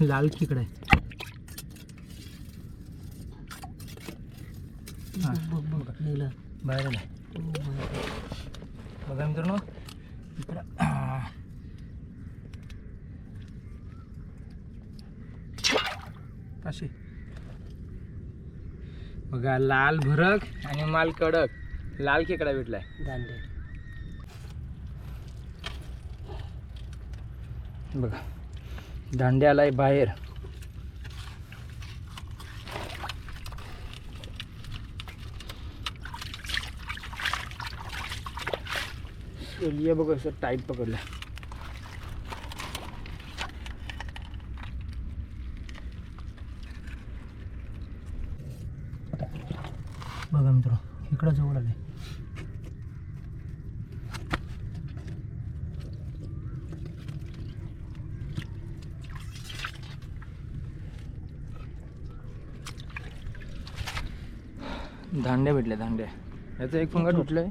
लाल खेकडा आहे. बघा. बाहेर बघा मित्रांनो. इकडं. अशी. बघा लाल भरक आणि माल कडक. लाल खेकडा भेटलाय. बघा. दांड्याला आलाय बाहेर. सोलिया बघा सर टाईट पकडला. बघा मित्र इकडं जवळ आले धांड्या भेटल्या धांड्या याचा एक फंगा तुटलाय.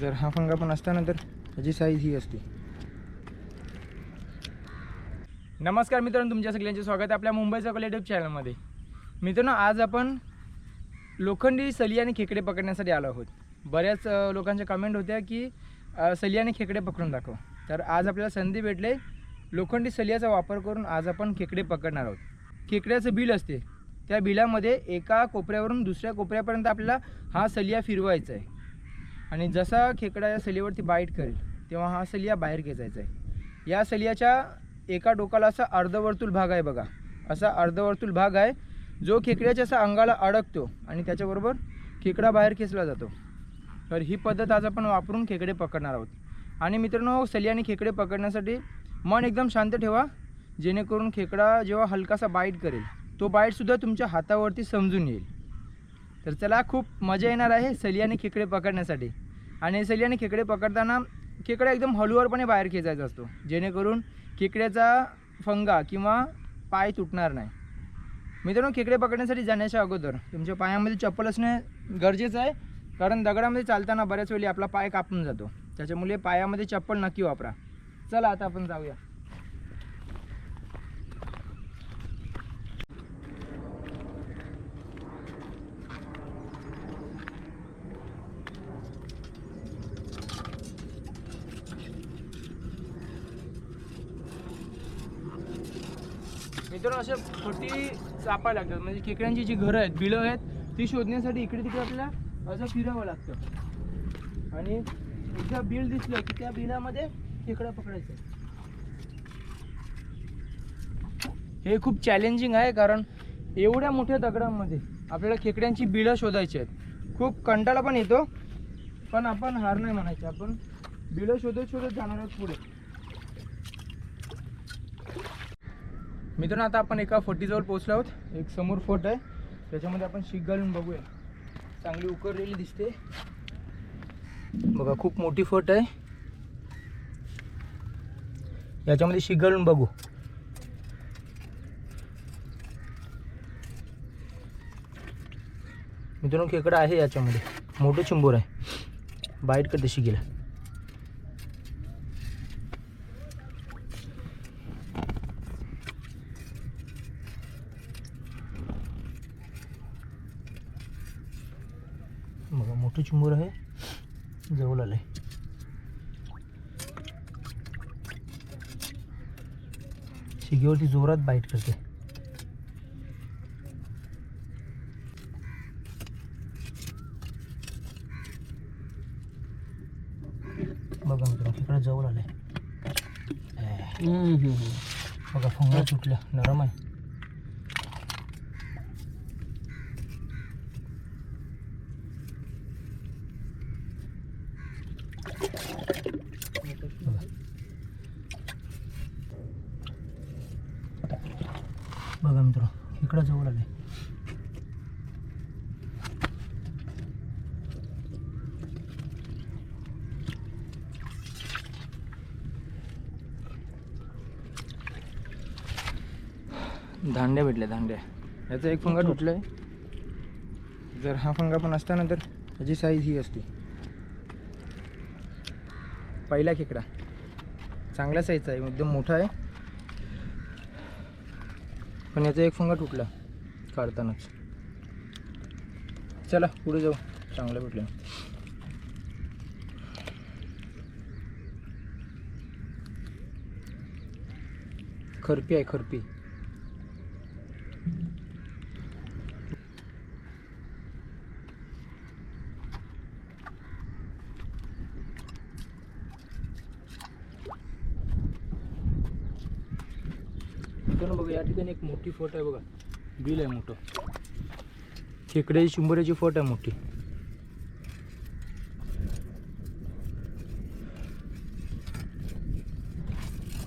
जर हा फंगा पण असता ना तर त्याची साईज ही असते. नमस्कार मित्रांनो तुमच्या सगळ्यांचे स्वागत आहे आपल्या मुंबईचा कलेक्टिव्ह चॅनलमध्ये मित्रांनो आज आपण लोखंडी सली आणि खेकडे पकडण्यासाठी आलो आहोत. बऱ्याच लोकांच्या कमेंट होत्या की सली आणि खेकडे पकडून दाखव. तर आज आपल्याला संधी भेटले. लोखंडी सलियाचा वापर करून आज आपण खेकडे पकडणार आहोत. खेकड्याचं बिल असते. त्या बिलामध्ये एका कोपऱ्यावरून दुसऱ्या कोपऱ्यापर्यंत आपल्याला हा सलिया फिरवायचा आहे. आणि जसा खेकडा या सलियावरती बाईट करेल तेव्हा हा सलिया बाहेर खेचायचा आहे. या सलियाच्या एका डोकाला असा अर्धवर्तुळ भाग आहे बघा. असा अर्धवर्तुळ भाग आहे जो खेकड्याच्या असा अंगाला अडकतो आणि त्याच्याबरोबर खेकडा बाहेर खेचला जातो. तर ही पद्धत आज आपण वापरून खेकडे पकडणार आहोत. आणि मित्रांनो सलियाने खेकडे पकडण्यासाठी मन एकदम शांत ठेवा जेणेकरून खेकडा जेव्हा हलकासा बाईट करेल तो बाईटसुद्धा तुमच्या हातावरती समजून येईल. तर चला खूप मजा येणार आहे सलियाने खेकडे पकडण्यासाठी. आणि सलियाने खेकडे पकडताना खेकडा एकदम हळूवारपणे बाहेर खेचायचा असतो. जेणेकरून खेकड्याचा फंगा किंवा पाय तुटणार नाही. मित्रांनो खेकडे पकडण्यासाठी जाण्याच्या अगोदर तुमच्या पायामध्ये चप्पल असणे गरजेचं आहे. कारण दगडामध्ये चालताना बऱ्याच वेळी आपला पाय कापून जातो. त्याच्यामुळे पायामध्ये चप्पल नक्की वापरा. चला आता आपण जाऊया. अशा फटी चापायला लागतात. म्हणजे खेकड्यांची जी घरं आहेत बिलं आहेत ती शोधण्यासाठी इकडे तिकडे आपल्याला असं फिरावं लागतं. आणि एकदा बिल दिसलं की त्या बिलामध्ये खेकडा पकडायचं. हे खूप चॅलेंजिंग आहे कारण एवढ्या मोठ्या दगडांमध्ये आपल्याला खेकड्यांची बिलं शोधायची आहेत. खूप कंटाळा पण येतो पण आपण हार नाही म्हणायचे. आपण बिलं शोधत शोधत जाणार आहोत पुढे. मित्रांनो आता आपण एका फटीजवळ पोहोचलो आहोत. एक समोर फट आहे. त्याच्यामध्ये आपण शीख घालून बघूया. चांगली उकरलेली दिसते. बघा खूप मोठी फट आहे. याच्यामध्ये शीख घालून बघू. मित्रांनो खेकडा आहे याच्यामध्ये. मोठं चिंबूर आहे. बाईट करते शिगेला बघा मोठं चिंबूर आहे. जवळ आलंय. शिगेवरती जोरात बाईट करते. बघा मित्रांनो तिकडे जवळ आलंय. बघा फंगा सुटल्या नरम आहे. बघा मित्र इकडं जवळ आले. धांड्या भेटल्या धांड्या याचा एक फंगा तुटलाय. जर हा फंगा पण असता ना तर त्याची साईज ही असते. पहिला खेकडा. चांगल्या साईजचा आहे एकदम मोठा आहे. पण याचा एक फंगा तुटला काढतानाच. चला पुढे जाऊ. चांगलं भेटलं. खरपी आहे खरपी. मित्रांनो एक मोठी फोट आहे बघा. बिल आहे मोठं. खेकड्याची शंभराची फोट आहे मोठी.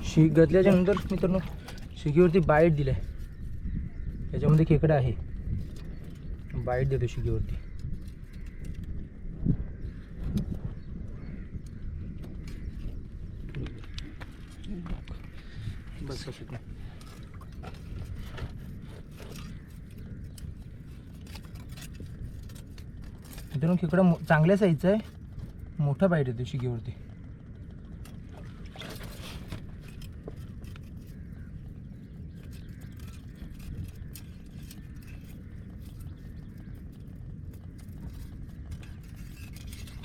शीख घातल्याच्या नंतर मित्रांनो शिगीवरती बाईट दिलाय. त्याच्यामध्ये खेकडा आहे. बाईट देतो शिगीवरती. बस असं मित्रांनो खेकडं चांगल्या साईजचं आहे. मोठा बाईट येतो शिगेवरती.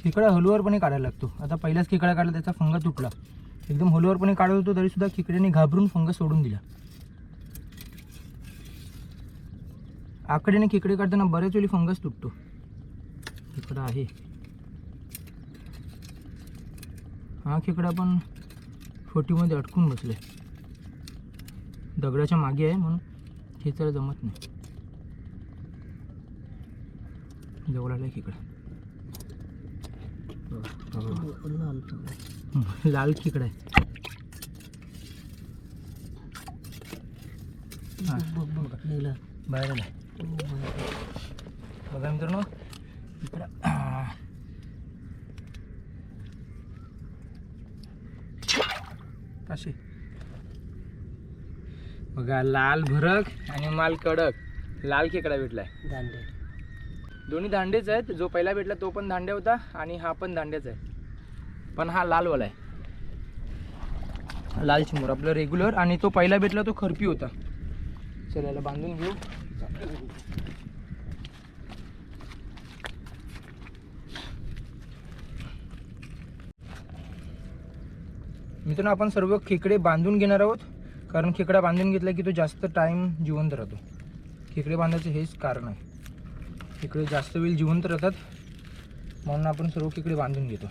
खेकडा हलुवारपणे काढायला लागतो. आता पहिलाच खेकडा काढला त्याचा फंगा तुटला. एकदम हलुवारपणे काढत होतो तरी सुद्धा खेकड्याने घाबरून फंगा सोडून दिला. आकड्याने खेकडे काढताना बऱ्याच वेळी फंगस तुटतो. खेकडा आहे हा खेकडा पण फोटीमध्ये अडकून बसले दगडाच्या मागे आहे म्हणून खेचायला जमत नाही जवळ खेकडा लाल खेकडा आहे हा, बाहेर आला बघा मित्रांनो अशी बघा लाल भरक आणि माल कडक. लाल खेकडा भेटलाय. दांडे. दोन्ही दांडेच आहेत. जो पहिला भेटला तो पण दांडे होता आणि हा पण दांडेच आहे. पण हा लालवाला आहे. लाल चिमूर आपलं रेग्युलर आणि तो पहिला भेटला तो खरपी होता. चला बांधून घेऊ. मित्रांनो आपण सर्व खेकडे बांधून घेणार आहोत. कारण खेकडा बांधून घेतला की तो जास्त टाईम जिवंत राहतो. खेकडे बांधायचं हेच कारण आहे. खेकडे जास्त वेळ जिवंत राहतात म्हणून आपण सर्व खेकडे बांधून घेतो.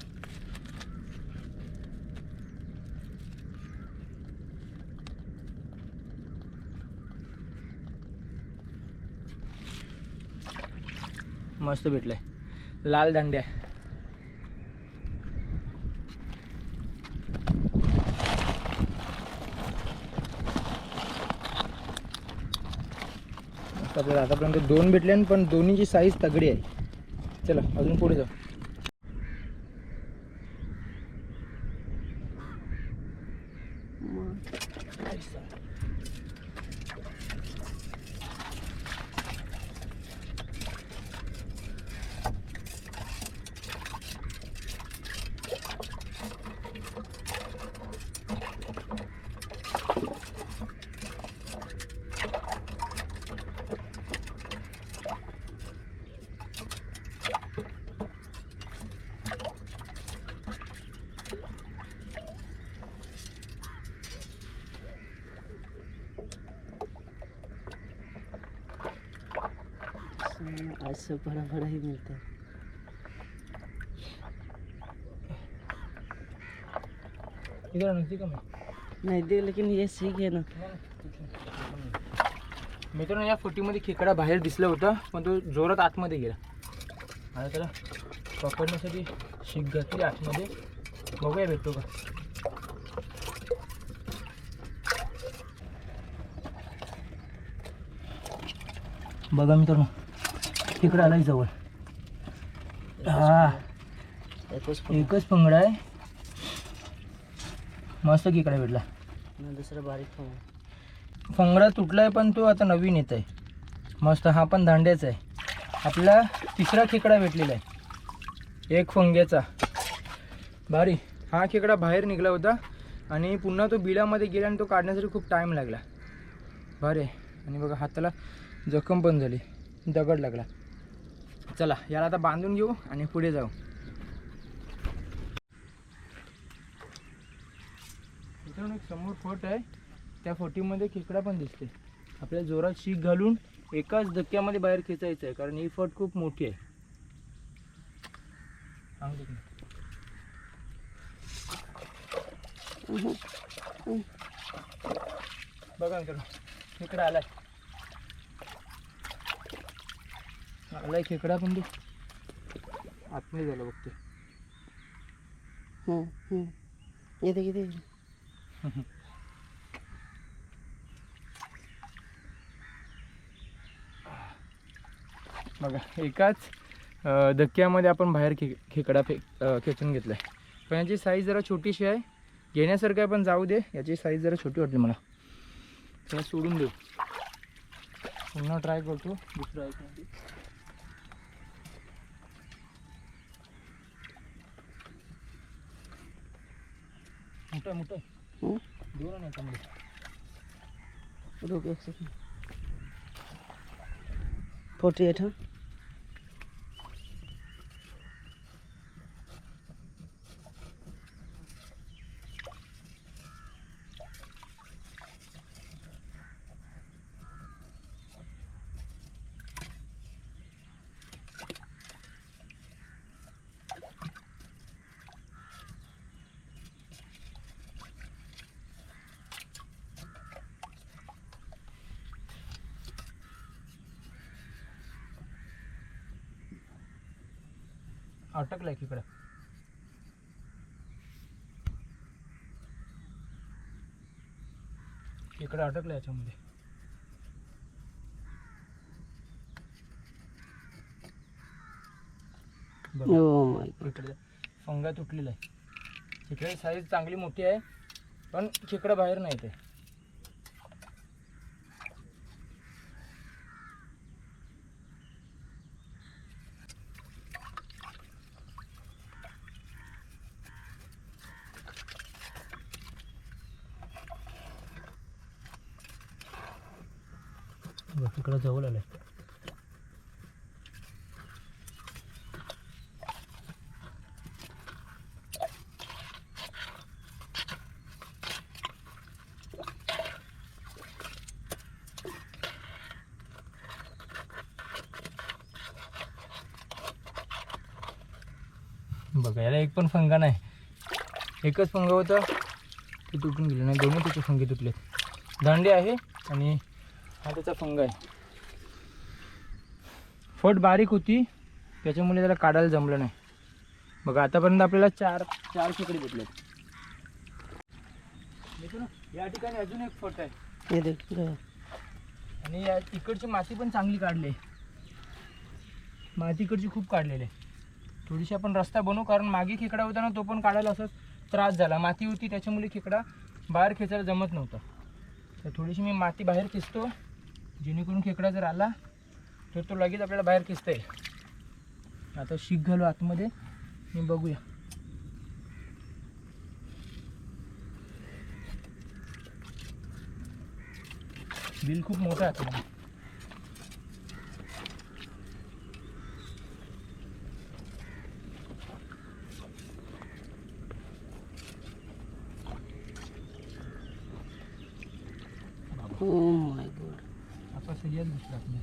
मस्त भेटलाय. लाल दांड्या. आपल्याला आतापर्यंत दोन भेटले आणि पण दोन्हीची साईज तगडी आहे. चला अजून पुढे जाऊ. ऐसे बड़ा बड़ा ही मिलता है मग नहीं? दे लेकिन ये सीख है ना मित्रांनो या फुटीमध्ये खेकडा बाहेर दिसला होता पण तो जोरात आतमध्ये गेला. आता त्याला पकडण्यासाठी शिक घातली आतमध्ये बघूया भेटतो का? बघा मित्रांनो खेकडा आलाय जवळ. हा. एकच पंगडा. आहे. मस्त खेकडा भेटला. दूसरा बारीक फंगडा तुटलाय पण तो आता नवीन येत आहे. मस्त हा पण दांड्याचा आहे. आपला तिसरा खेकडा भेटलेला आहे. एक फंग्याचा. भारी. हा खेकडा बाहेर निघाला होता. आणि पुन्हा तो बिळामध्ये गेला आणि तो काढण्यासाठी खूप टाईम लागला. भारी आहे. आणि बघा हाताला जखम पण झाली. दगड लागला. चला याला आता बांधून घेऊ आणि पुढे जाऊ. मित्रांनो एक समोर फट आहे. त्या फोटीमध्ये खेकडा पण दिसते आपल्या जोरात शीख घालून एकाच धक्क्यामध्ये बाहेर खेचायचं आहे कारण ही फट खूप मोठी आहे. बघा मित्रांनो खेकडा आलाय. आलाय खेकडा पण तू. आतमध्ये झालं बघते हम्म, हम्म. येते किती बघा एकाच अं, धक्क्यामध्ये आपण बाहेर खे खेकडा फे अं, खेचून घेतला आहे पण याची साईज जरा छोटीशी आहे. घेण्यासारखं आहे पण जाऊ दे. याची साईज जरा छोटी वाटली मला. त्याला सोडून देऊ. पुन्हा ट्राय करतो. दुसरं का ते. मोठं आहे मोठं आहे हम्म? दोन आहे याच्यामध्ये रुक अटकलाय खेकडा खेकडा अटकला याच्यामध्ये. माय इकडे फंगा तुटलेला आहे. खेकड्याची साईज चांगली मोठी आहे पण खेकडा बाहेर नाही ते. इकडं जवळ आलाय. बघा याला एक पण फंगा नाही. एकच फंगा होता ते तुटून गेले. नाही दोन्ही त्याचे फंगे तुटले दांडे आहे आणि हा त्याचा फंगा आहे. फट बारीक होती त्याच्यामुळे त्याला काढायला जमलं नाही. बघा आतापर्यंत आपल्याला चार चार खेकडे भेटले या ठिकाणी अजून एक फट आहे. आणि या तिकडची माती पण चांगली काढली. आहे माती इकडची खूप काढलेली आहे. थोडीशी आपण रस्ता बनवू कारण मागे खेकडा होता ना तो पण काढायला असं त्रास झाला. माती होती त्याच्यामुळे खेकडा बाहेर खेचायला जमत नव्हता. तर थोडीशी मी माती बाहेर खेचतो. जेणेकरून खेकडा जर आला तर तो लगेच आपल्याला बाहेर खेचता येईल. आता शीख घालू आतमध्ये. मी बघूया. बिल खूप मोठं आहे आतमध्ये. Oh ओ माय गॉड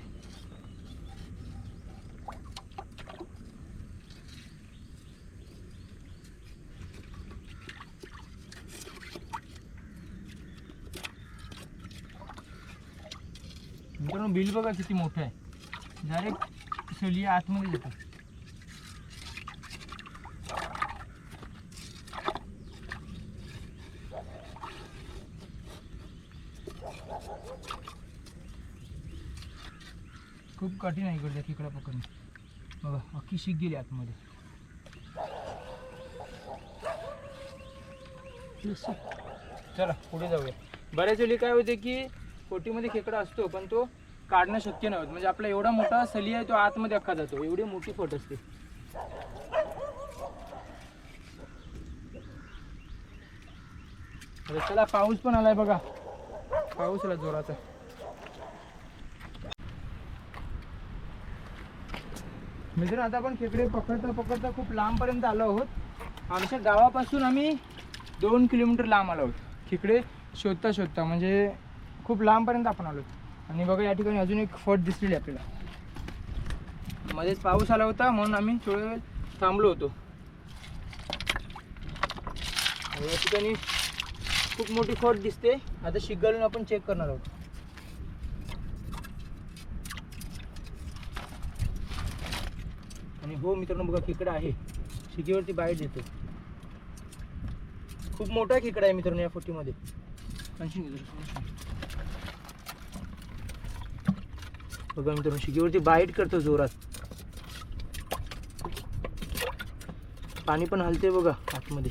मित्रांनो बिल बघा किती मोठं आहे. डायरेक्ट सली आतमध्ये जातो खूप कठीण आहे इकडच्या खेकडा पकडणं बघा अख्खी शीक गेली आतमध्ये. चला पुढे जाऊया. बऱ्याच वेळी काय होते की पोटीमध्ये खेकडा असतो पण तो काढणं शक्य नाही होत म्हणजे आपला एवढा मोठा सली आहे तो आतमध्ये अख्खा जातो. एवढी मोठी फट असते. अरे चला पाऊस पण आलाय बघा. पाऊस आला जोराचा. मित्र आता आपण खेकडे पकडता पकडता खूप लांबपर्यंत आलो आहोत. आमच्या गावापासून आम्ही दोन किलोमीटर लांब आलो आहोत. खेकडे शोधता शोधता म्हणजे खूप लांबपर्यंत आपण आलो आणि बघा या ठिकाणी अजून एक फट दिसलेली आपल्याला. मध्येच पाऊस आला होता म्हणून आम्ही थोडा वेळ थांबलो होतो. आणि या ठिकाणी खूप मोठी खोट दिसते. आता शिगालून आपण चेक करणार आहोत. आणि हो मित्रांनो बघा खेकडा आहे. शिगेवरती बाहेर देतो खूप मोठा खेकडा आहे मित्रांनो या फोटीमध्ये बघा मित्रांनो शिगेवरती बाईट करतो जोरात. पाणी पण हलते बघा आतमध्ये.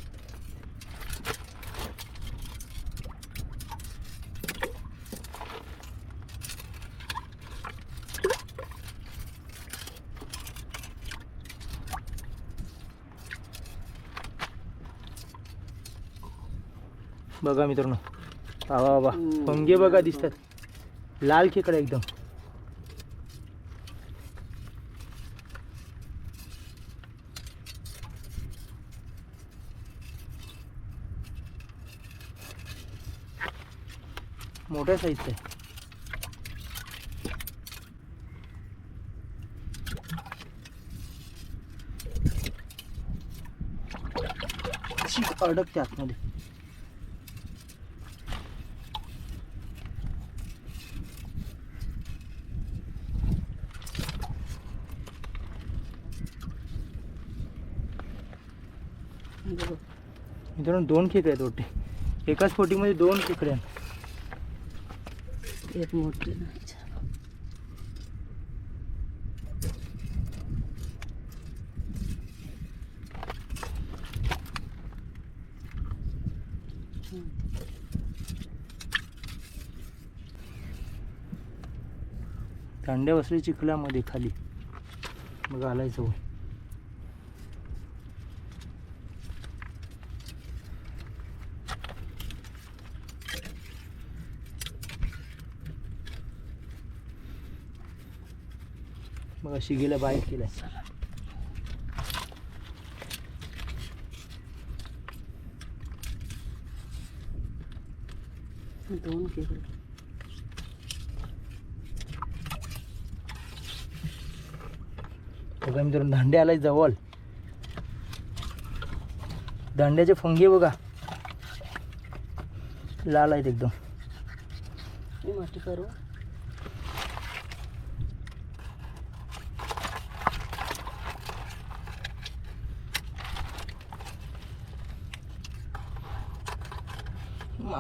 बघा मित्रांनो. बाबा. पंगे बघा दिसतात. लाल खेकडा एकदम. मोठ्या साईजचा आहे अडकते आतमध्ये. मित्रांनो दोन खेकडे आहेत वाटते एकाच फोटीमध्ये दोन खेकडे आहेत. एक मोठी दांड्या बसले चिखलामध्ये खाली. मग आलायचं बघा शिगेला बाईक केलाय दोन खेकडे बघा मित्रांनो दांडे आलाय जवळ. दांड्याचे फंगे बघा. लाल आहेत एकदम. मी माती करू?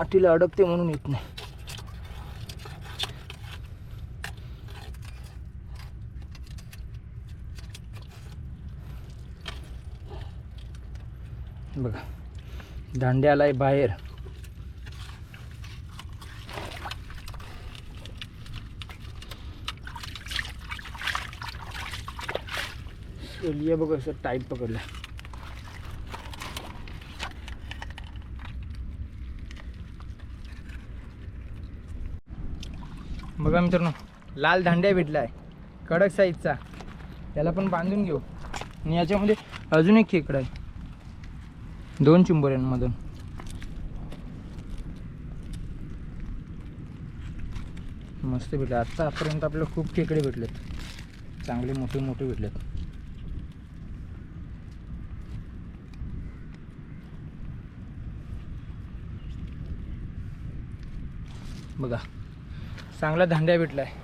मातीला अडकते म्हणून येत नाही. बघा दांड्या आलाय बाहेर बघा असं बघा मित्रांनो लाल दांड्या भेटला आहे कडक साईजचा त्याला पण बांधून घेऊ. आणि याच्यामध्ये अजून एक खेकडा आहे. दोन चिंबोऱ्यांमधून. मस्त भेटले. आत्तापर्यंत आपल्याला खूप खेकडे भेटलेत. चांगले मोठे मोठे भेटलेत. बघा. चांगला धांड्या भेटला आहे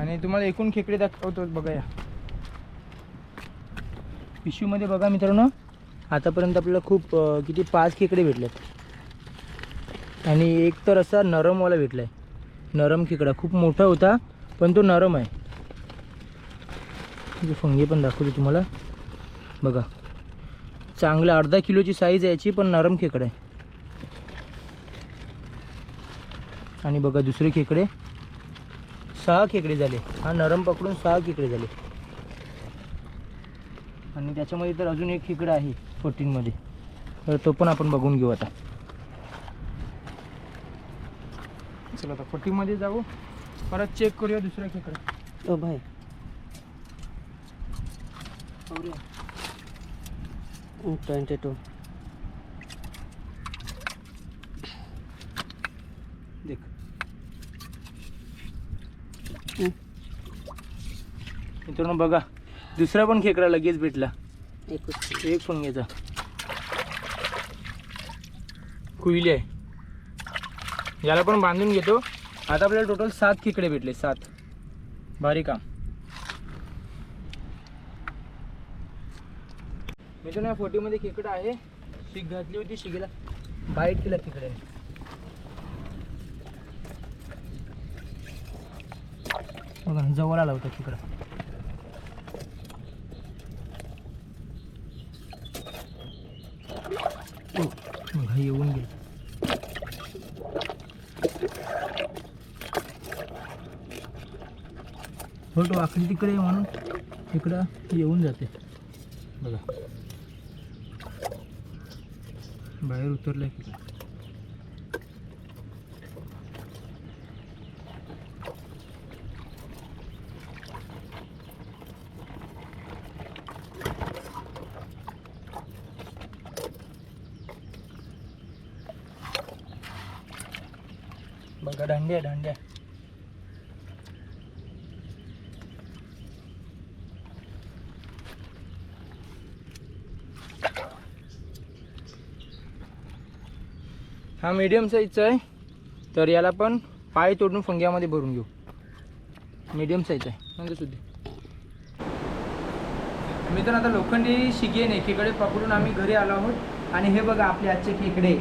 आणि तुम्हाला एकूण खेकडे दाखवतो बघा या. पिशवीमध्ये बघा मित्रांनो आतापर्यंत आपल्याला खूप किती पाच खेकडे भेटलेत. आणि एक तर असा नरमवाला भेटला आहे नरम खेकडा खूप मोठा होता पण तो नरम आहे. फंगे पण दाखवतो तुम्हाला. बघा. चांगला अर्धा किलोची साईज याची पण नरम खेकडा आहे. आणि बघा दुसरे खेकडे. सहा खेकडे झाले. हा नरम पकडून सहा खेकडे झाले. आणि त्याच्यामध्ये तर अजून एक खेकडा आहे फोर्टीनमध्ये. तर तो पण आपण बघून घेऊ आता. चला आता फोर्टीनमध्ये जाऊ. परत चेक करूया दुसऱ्या खेकडा. भाई. ट्वेंटी टू मित्रांनो बघा दुसरा पण खेकडा लगेच भेटला. एकच. एक फंगेचा कुईली आहे. याला पण बांधून घेतो. आता आपल्याला टोटल सात खेकडे भेटले सात. भारी काम. मित्रांनो या फोटीमध्ये खेकडा आहे. शिक घातली होती शिगेला बाईट केला खेकड्याने बघा जवळ आला होता खेकडा बघा येऊन गेला फोटो आखली तिकडे म्हणून तिकडं येऊन जाते. बघा. बाहेर उतरलाय तिकडे. बघा दांड्या दांड्या हा मीडियम साईजचा आहे. तर याला पण पाय तोडून फंग्यामध्ये भरून घेऊ. मीडियम साईज आहे. म्हणजे सुद्धा. मी तर आता लोखंडी शिगेने खेकडे पकडून आम्ही घरी आलो आहोत. आणि हे बघा आपले आजचे खेकडे.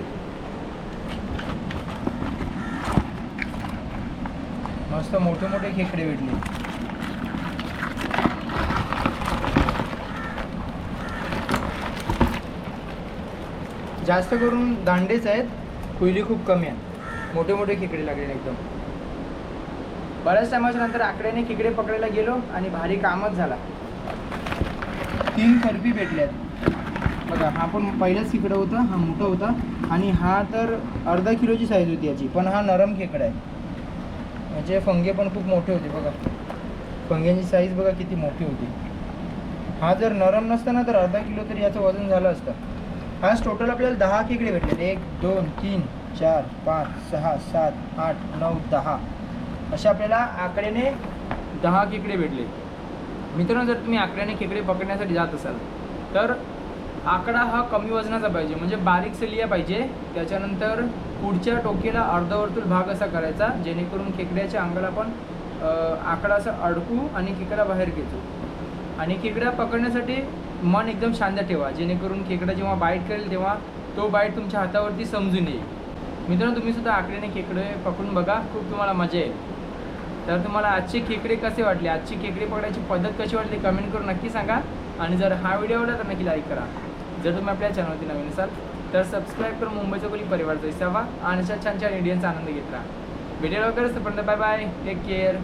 मस्त मोठे मोठे खेकडे भेटले. जास्त करून दांडेच आहेत. कुयली खूप कमी आहे. मोठे मोठे खेकडे लागलेले एकदम. बऱ्याच टायमाच्या नंतर आकड्याने खेकडे पकडायला गेलो आणि भारी कामच झाला. तीन करपी भेटल्यात बघा हा पण पहिलाच खेकडा होता हा मोठा होता आणि हा तर अर्धा किलोची साईज होती याची पण हा नरम खेकडा आहे. याचे फंगे पण खूप मोठे होते बघा. फंग्यांची साईज बघा किती मोठी होती. हा जर नरम नसता ना तर अर्धा किलो तरी याचं वजन झालं असतं. आज टोटल आपल्याला दहा खेकडे भेटले एक दोन तीन चार पाच सहा सात आठ नऊ दहा. असे आपल्याला आकड्याने दहा खेकडे भेटले. मित्रांनो जर तुम्ही आकड्याने खेकडे पकडण्यासाठी जात असाल तर आकडा हा कमी वजनाचा पाहिजे. म्हणजे बारीक सलिया पाहिजे. त्याच्यानंतर पुढच्या टोकेला अर्धवर्तुळ भाग असा करायचा जेणेकरून खेकड्याच्या अंगाला पण आकडा असा अडकू आणि खेकडा बाहेर घेतो आणि खेकडा पकडण्यासाठी मन एकदम शांत ठेवा. जेणेकरून खेकडा जेव्हा बाईट करेल तेव्हा तो बाईट तुमच्या हातावरती समजून येईल. मित्रांनो तुम्ही सुद्धा आकड्याने खेकडे पकडून बघा. खूप तुम्हाला मजा येईल. तर तुम्हाला आजचे खेकडे कसे वाटले? आजची खेकडे पकडायची पद्धत कशी वाटली? कमेंट करून नक्की सांगा. आणि जर हा व्हिडिओ आवडला तर नक्की लाईक करा. जर तुम्ही आपल्या चॅनलवरती नवीन असाल तर सबस्क्राईब करून मुंबईचा कोणी परिवारचा हिस्सा व्हा. आणि अशा छान छान इंडियनचा आनंद घेत राहा. व्हिडिओ वगैरे पण बाय बाय टेक केअर